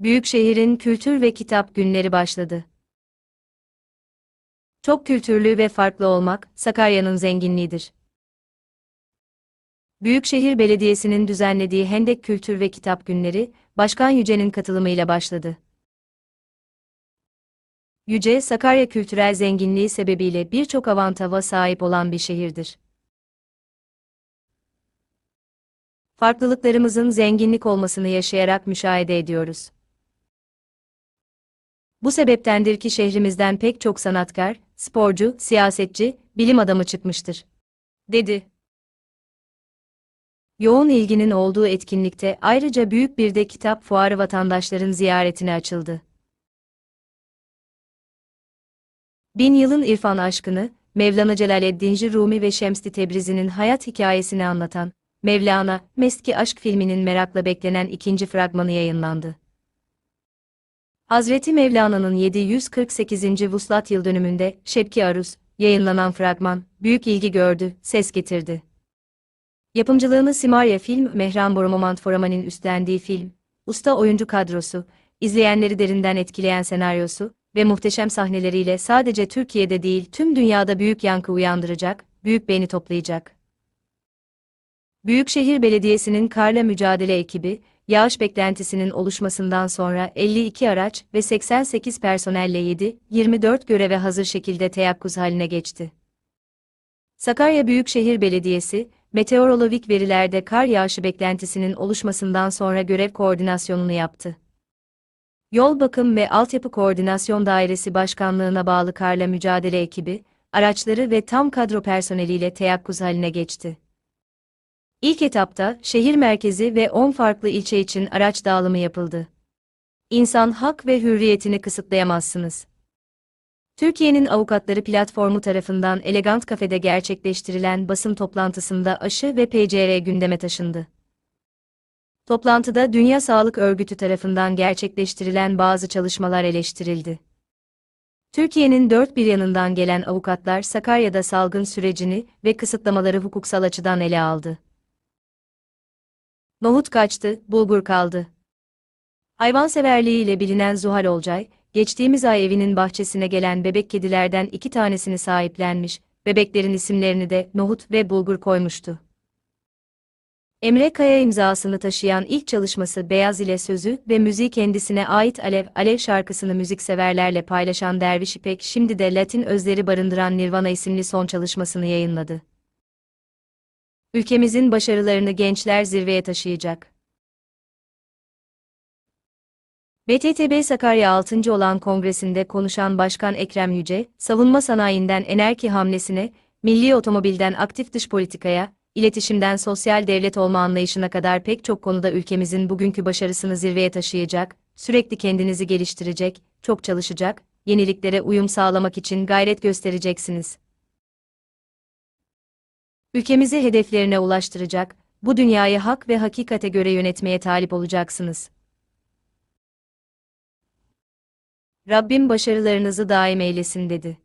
Büyükşehir'in kültür ve kitap günleri başladı. Çok kültürlü ve farklı olmak, Sakarya'nın zenginliğidir. Büyükşehir Belediyesi'nin düzenlediği Hendek Kültür ve Kitap Günleri, Başkan Yüce'nin katılımıyla başladı. Yüce, Sakarya kültürel zenginliği sebebiyle birçok avantava sahip olan bir şehirdir. Farklılıklarımızın zenginlik olmasını yaşayarak müşahede ediyoruz. Bu sebeptendir ki şehrimizden pek çok sanatkar, sporcu, siyasetçi, bilim adamı çıkmıştır. Dedi. Yoğun ilginin olduğu etkinlikte ayrıca büyük bir de kitap fuarı vatandaşların ziyaretine açıldı. Bin yılın irfan aşkını, Mevlana Celaleddin Rumi ve Şemsi Tebrizi'nin hayat hikayesini anlatan, Mevlana, Meski Aşk filminin merakla beklenen ikinci fragmanı yayınlandı. Hazreti Mevlana'nın 748. Vuslat yıl dönümünde Şebki Aruz yayınlanan fragman büyük ilgi gördü, ses getirdi. Yapımcılığını Simarya Film, Mehran Boromomant Foraman'ın üstlendiği film, usta oyuncu kadrosu, izleyenleri derinden etkileyen senaryosu ve muhteşem sahneleriyle sadece Türkiye'de değil tüm dünyada büyük yankı uyandıracak, büyük beğeni toplayacak. Büyükşehir Belediyesi'nin karla mücadele ekibi, yağış beklentisinin oluşmasından sonra 52 araç ve 88 personelle 7-24 göreve hazır şekilde teyakkuz haline geçti. Sakarya Büyükşehir Belediyesi, meteorolojik verilerde kar yağışı beklentisinin oluşmasından sonra görev koordinasyonunu yaptı. Yol Bakım ve Altyapı Koordinasyon Dairesi Başkanlığına bağlı karla mücadele ekibi, araçları ve tam kadro personeliyle teyakkuz haline geçti. İlk etapta şehir merkezi ve 10 farklı ilçe için araç dağılımı yapıldı. İnsan hak ve hürriyetini kısıtlayamazsınız. Türkiye'nin Avukatları Platformu tarafından Elegant Kafede gerçekleştirilen basın toplantısında aşı ve PCR gündeme taşındı. Toplantıda Dünya Sağlık Örgütü tarafından gerçekleştirilen bazı çalışmalar eleştirildi. Türkiye'nin dört bir yanından gelen avukatlar Sakarya'da salgın sürecini ve kısıtlamaları hukuksal açıdan ele aldı. Nohut kaçtı, bulgur kaldı. Hayvanseverliğiyle bilinen Zuhal Olcay, geçtiğimiz ay evinin bahçesine gelen bebek kedilerden iki tanesini sahiplenmiş, bebeklerin isimlerini de Nohut ve Bulgur koymuştu. Emre Kaya imzasını taşıyan ilk çalışması Beyaz ile sözü ve müziği kendisine ait Alev Alev şarkısını müzikseverlerle paylaşan Derviş İpek şimdi de Latin özleri barındıran Nirvana isimli son çalışmasını yayınladı. Ülkemizin başarılarını gençler zirveye taşıyacak. BTTB Sakarya 6. olan kongresinde konuşan Başkan Ekrem Yüce, savunma sanayinden enerji hamlesine, milli otomobilden aktif dış politikaya, iletişimden sosyal devlet olma anlayışına kadar pek çok konuda ülkemizin bugünkü başarısını zirveye taşıyacak, sürekli kendinizi geliştirecek, çok çalışacak, yeniliklere uyum sağlamak için gayret göstereceksiniz. Ülkemizi hedeflerine ulaştıracak, bu dünyayı hak ve hakikate göre yönetmeye talip olacaksınız. Rabbim başarılarınızı daim eylesin dedi.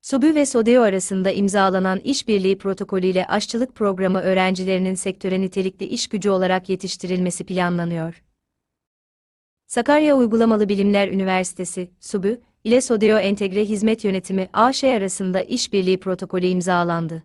SUBÜ ve SODEO arasında imzalanan işbirliği protokolüyle aşçılık programı öğrencilerinin sektöre nitelikli iş gücü olarak yetiştirilmesi planlanıyor. Sakarya Uygulamalı Bilimler Üniversitesi, SUBÜ, ile SODEO Entegre Hizmet Yönetimi AŞ arasında işbirliği protokolü imzalandı.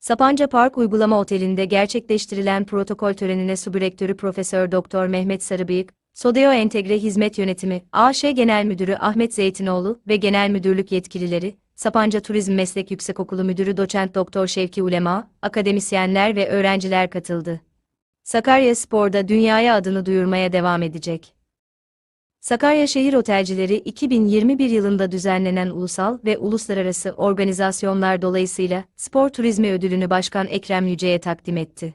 Sapanca Park Uygulama Oteli'nde gerçekleştirilen protokol törenine SUBÜ Rektörü Profesör Doktor Mehmet Sarıbıyık, SODEO Entegre Hizmet Yönetimi, AŞ Genel Müdürü Ahmet Zeytinoğlu ve Genel Müdürlük yetkilileri, Sapanca Turizm Meslek Yüksekokulu Müdürü Doçent Doktor Şevki Ulema, akademisyenler ve öğrenciler katıldı. Sakarya Spor'da dünyaya adını duyurmaya devam edecek. Sakarya Şehir Otelcileri 2021 yılında düzenlenen ulusal ve uluslararası organizasyonlar dolayısıyla Spor Turizmi Ödülünü Başkan Ekrem Yüce'ye takdim etti.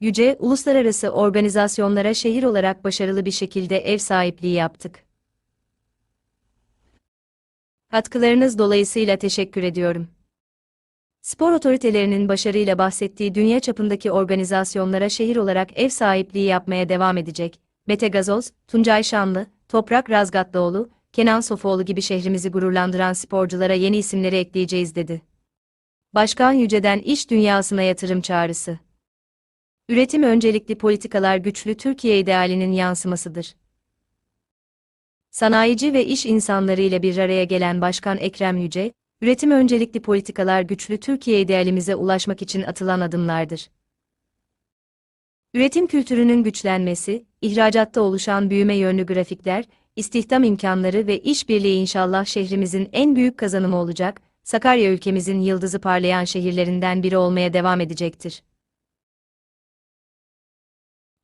Yüce, uluslararası organizasyonlara şehir olarak başarılı bir şekilde ev sahipliği yaptık. Katkılarınız dolayısıyla teşekkür ediyorum. Spor otoritelerinin başarıyla bahsettiği dünya çapındaki organizasyonlara şehir olarak ev sahipliği yapmaya devam edecek. Mete Gazoz, Tuncay Şanlı, Toprak Razgatlıoğlu, Kenan Sofoğlu gibi şehrimizi gururlandıran sporculara yeni isimleri ekleyeceğiz dedi. Başkan Yüce'den iş dünyasına yatırım çağrısı. Üretim öncelikli politikalar güçlü Türkiye idealinin yansımasıdır. Sanayici ve iş insanları ile bir araya gelen Başkan Ekrem Yüce, üretim öncelikli politikalar güçlü Türkiye idealimize ulaşmak için atılan adımlardır. Üretim kültürünün güçlenmesi, ihracatta oluşan büyüme yönlü grafikler, istihdam imkanları ve işbirliği inşallah şehrimizin en büyük kazanımı olacak, Sakarya ülkemizin yıldızı parlayan şehirlerinden biri olmaya devam edecektir.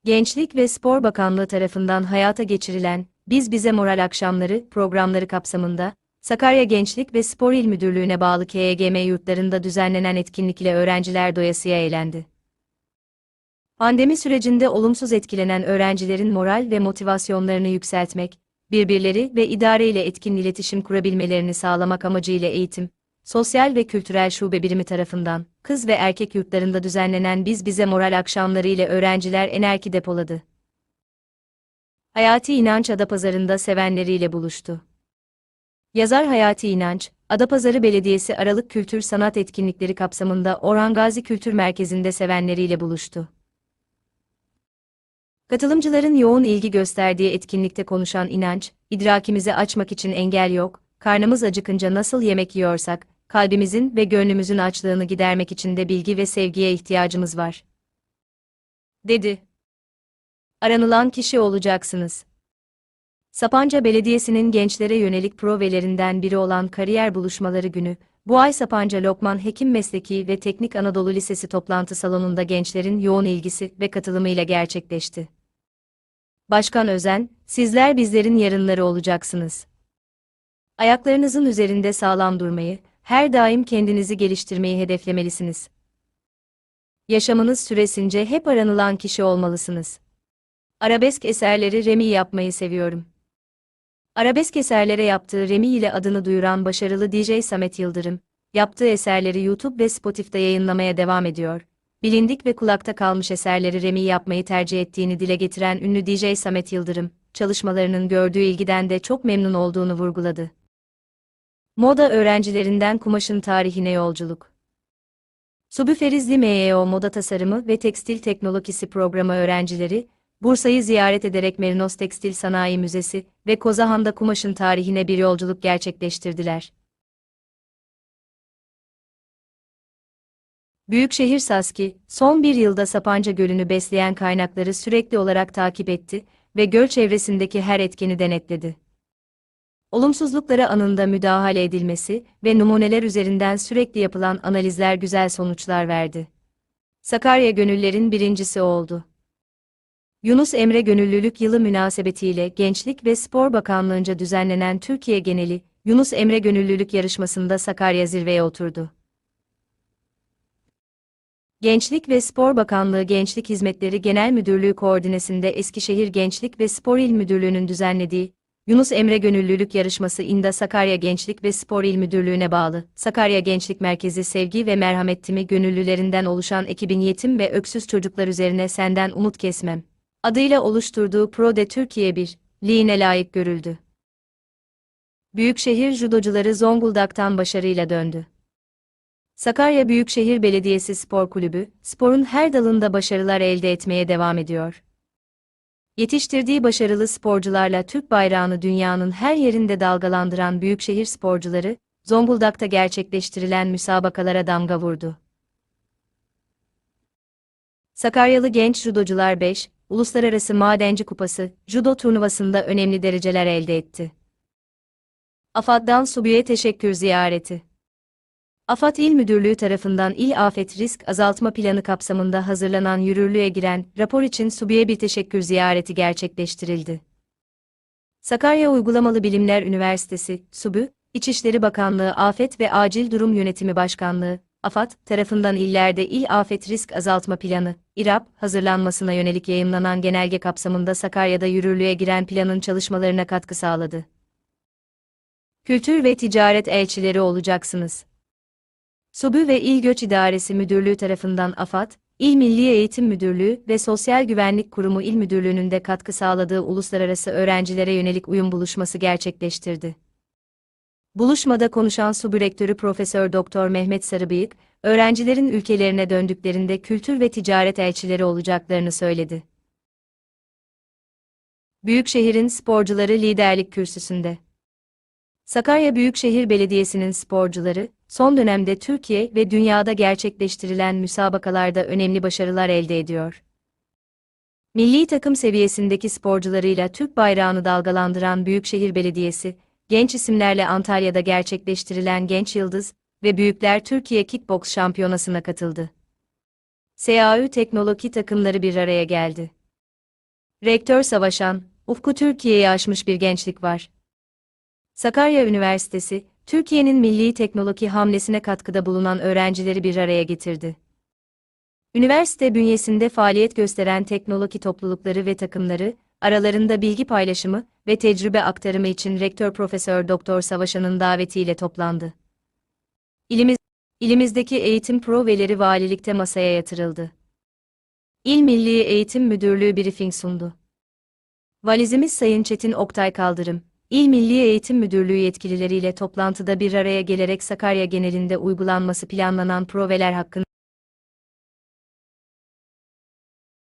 Gençlik ve Spor Bakanlığı tarafından hayata geçirilen Biz Bize Moral Akşamları programları kapsamında Sakarya Gençlik ve Spor İl Müdürlüğü'ne bağlı KEGM yurtlarında düzenlenen etkinlik ile öğrenciler doyasıya eğlendi. Pandemi sürecinde olumsuz etkilenen öğrencilerin moral ve motivasyonlarını yükseltmek, birbirleri ve idare ile etkin iletişim kurabilmelerini sağlamak amacıyla eğitim, Sosyal ve Kültürel Şube Birimi tarafından, kız ve erkek yurtlarında düzenlenen Biz Bize Moral akşamları ile öğrenciler enerji depoladı. Hayati İnanç Adapazarı'nda sevenleriyle buluştu. Yazar Hayati İnanç, Adapazarı Belediyesi Aralık Kültür Sanat Etkinlikleri kapsamında Orhan Gazi Kültür Merkezi'nde sevenleriyle buluştu. Katılımcıların yoğun ilgi gösterdiği etkinlikte konuşan İnanç, idrakimizi açmak için engel yok, karnımız acıkınca nasıl yemek yiyorsak, kalbimizin ve gönlümüzün açlığını gidermek için de bilgi ve sevgiye ihtiyacımız var. Dedi. Aranılan kişi olacaksınız. Sapanca Belediyesi'nin gençlere yönelik provelerinden biri olan Kariyer Buluşmaları Günü, bu ay Sapanca Lokman Hekim Mesleki ve Teknik Anadolu Lisesi toplantı salonunda gençlerin yoğun ilgisi ve katılımıyla gerçekleşti. Başkan Özen, sizler bizlerin yarınları olacaksınız. Ayaklarınızın üzerinde sağlam durmayı, her daim kendinizi geliştirmeyi hedeflemelisiniz. Yaşamınız süresince hep aranılan kişi olmalısınız. Arabesk eserleri Remi yapmayı seviyorum. Arabesk eserlere yaptığı Remi ile adını duyuran başarılı DJ Samet Yıldırım, yaptığı eserleri YouTube ve Spotify'da yayınlamaya devam ediyor. Bilindik ve kulakta kalmış eserleri Remi yapmayı tercih ettiğini dile getiren ünlü DJ Samet Yıldırım, çalışmalarının gördüğü ilgiden de çok memnun olduğunu vurguladı. Moda öğrencilerinden kumaşın tarihine yolculuk. Subi Ferizli MEO Moda Tasarımı ve Tekstil Teknolojisi Programı öğrencileri, Bursa'yı ziyaret ederek Merinos Tekstil Sanayi Müzesi ve Kozahan'da kumaşın tarihine bir yolculuk gerçekleştirdiler. Büyükşehir Saski, son bir yılda Sapanca Gölü'nü besleyen kaynakları sürekli olarak takip etti ve göl çevresindeki her etkeni denetledi olumsuzluklara anında müdahale edilmesi ve numuneler üzerinden sürekli yapılan analizler güzel sonuçlar verdi. Sakarya Gönüller'in birincisi oldu. Yunus Emre Gönüllülük Yılı münasebetiyle Gençlik ve Spor Bakanlığı'nca düzenlenen Türkiye geneli Yunus Emre Gönüllülük yarışmasında Sakarya zirveye oturdu. Gençlik ve Spor Bakanlığı Gençlik Hizmetleri Genel Müdürlüğü koordinesinde Eskişehir Gençlik ve Spor İl Müdürlüğü'nün düzenlediği Yunus Emre Gönüllülük Yarışması İNDA Sakarya Gençlik ve Spor İl Müdürlüğü'ne bağlı, Sakarya Gençlik Merkezi Sevgi ve Merhamet Timi gönüllülerinden oluşan ekibin yetim ve öksüz çocuklar üzerine Senden Umut Kesmem adıyla oluşturduğu ProDe Türkiye 1, liğine layık görüldü. Büyükşehir judocuları Zonguldak'tan başarıyla döndü. Sakarya Büyükşehir Belediyesi Spor Kulübü, sporun her dalında başarılar elde etmeye devam ediyor. Yetiştirdiği başarılı sporcularla Türk bayrağını dünyanın her yerinde dalgalandıran büyükşehir sporcuları, Zonguldak'ta gerçekleştirilen müsabakalara damga vurdu. Sakaryalı genç judocular 5, Uluslararası Madenci Kupası, judo turnuvasında önemli dereceler elde etti. AFAD'dan Subi'ye teşekkür ziyareti. AFAD İl Müdürlüğü tarafından İl Afet Risk Azaltma Planı kapsamında hazırlanan yürürlüğe giren rapor için Subi'ye bir teşekkür ziyareti gerçekleştirildi. Sakarya Uygulamalı Bilimler Üniversitesi, SUBÜ, İçişleri Bakanlığı Afet ve Acil Durum Yönetimi Başkanlığı, AFAD tarafından illerde İl Afet Risk Azaltma Planı, İRAP, hazırlanmasına yönelik yayımlanan genelge kapsamında Sakarya'da yürürlüğe giren planın çalışmalarına katkı sağladı. Kültür ve ticaret elçileri olacaksınız. SOBÜ ve İl Göç İdaresi Müdürlüğü tarafından AFAD, İl Milli Eğitim Müdürlüğü ve Sosyal Güvenlik Kurumu İl Müdürlüğü'nün de katkı sağladığı uluslararası öğrencilere yönelik uyum buluşması gerçekleştirdi. Buluşmada konuşan SUBÜ Rektörü Profesör Doktor Mehmet Sarıbıyık, öğrencilerin ülkelerine döndüklerinde kültür ve ticaret elçileri olacaklarını söyledi. Büyükşehir'in sporcuları liderlik kürsüsünde. Sakarya Büyükşehir Belediyesi'nin sporcuları, son dönemde Türkiye ve dünyada gerçekleştirilen müsabakalarda önemli başarılar elde ediyor. Milli takım seviyesindeki sporcularıyla Türk bayrağını dalgalandıran Büyükşehir Belediyesi, genç isimlerle Antalya'da gerçekleştirilen Genç Yıldız ve Büyükler Türkiye Kickbox Şampiyonası'na katıldı. SAÜ Teknoloji takımları bir araya geldi. Rektör Savaşan, ufku Türkiye'yi aşmış bir gençlik var. Sakarya Üniversitesi, Türkiye'nin milli teknoloji hamlesine katkıda bulunan öğrencileri bir araya getirdi. Üniversite bünyesinde faaliyet gösteren teknoloji toplulukları ve takımları, aralarında bilgi paylaşımı ve tecrübe aktarımı için Rektör Profesör Doktor Savaşan'ın davetiyle toplandı. İlimiz, ilimizdeki eğitim proveleri valilikte masaya yatırıldı. İl Milli Eğitim Müdürlüğü briefing sundu. Valizimiz Sayın Çetin Oktay Kaldırım, İl Milli Eğitim Müdürlüğü yetkilileriyle toplantıda bir araya gelerek Sakarya genelinde uygulanması planlanan proveler hakkında